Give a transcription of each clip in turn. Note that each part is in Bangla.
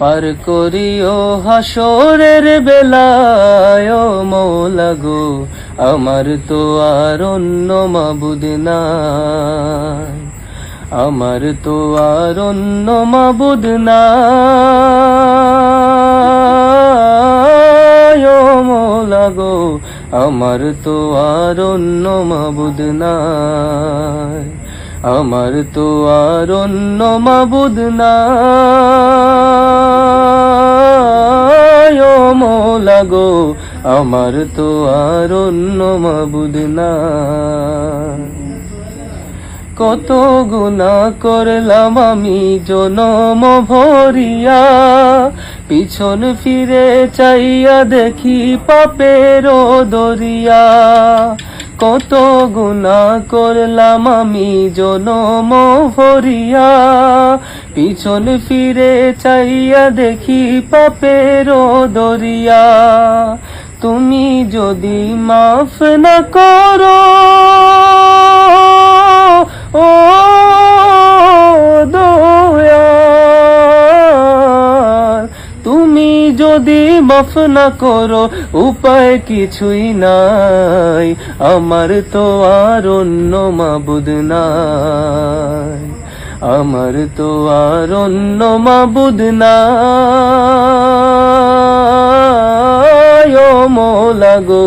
পার করিও হাসরের বেলায় মৌলা গো, আমার তো আর অন্য মাবুদ নাই। আমার তো আর অন্য মাবুদ নাই মৌলা গো, আমার তো আর অন্য মাবুদ নাই। আমার তো আর অন্য মাবুদ নাই। গো আমার তো আর অন্য মাবুদ না। কত গুণা করলাম আমি জনম ভরিয়া, পিছন ফিরে চাইয়া দেখি পাপের দরিয়া। কত গুণা করলাম আমি জনম ভরিয়া পিছন ফিরে চাইয়া দেখি পাপের দরিয়া। তুমি যদি মাফ না করো, ও তুমি যদি মাফ না করো, উপায় কিছুই নাই। আমার তো আর অন্য মাবুদ নাই। আমার তো আর অন্য মাবুদ নাই। ও মোলা গো,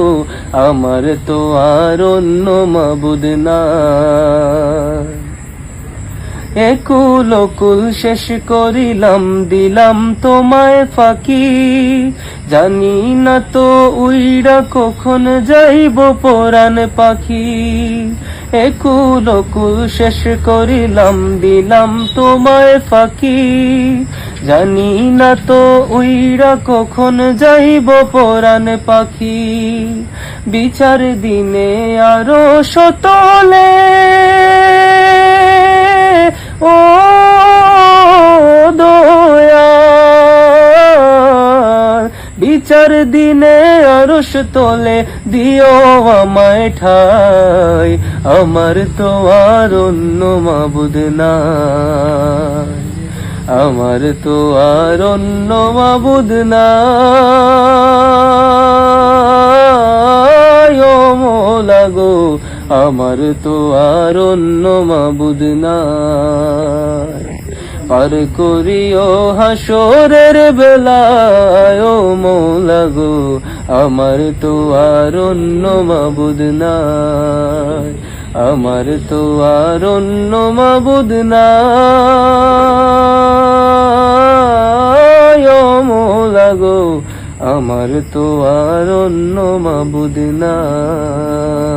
আমার তো আর অন্য মাবুদ নাই। একুল কুল শেষ করিলাম, দিলাম তোমায় ফাঁকি। জানি না তো উইরা কখন যাইব পরাণ পাখি। একুল কুল শেষ করিলাম, দিলাম তোমায় ফাঁকি। জানি না তো উইরা কখন যাইব পরাণ পাখি। বিচার দিনে আরও সতলে বিচার দিনে আরস তোলে দিও আমায় ঠাই। আমার তো আর অন্য মাবুদ নাই। আমার তো আর অন্য মাবুদ নাই। ও মোলা গো, আমার তো আর অন্য মাবুদ নাই। পার করিও হাসরের বেলায় ও মৌলা গো আমার তো আর অন্য মাবুদ নাই, আমার তো আর অন্য মাবুদ নাই, ও মৌলা গো আমার তো আর অন্য মাবুদ নাই।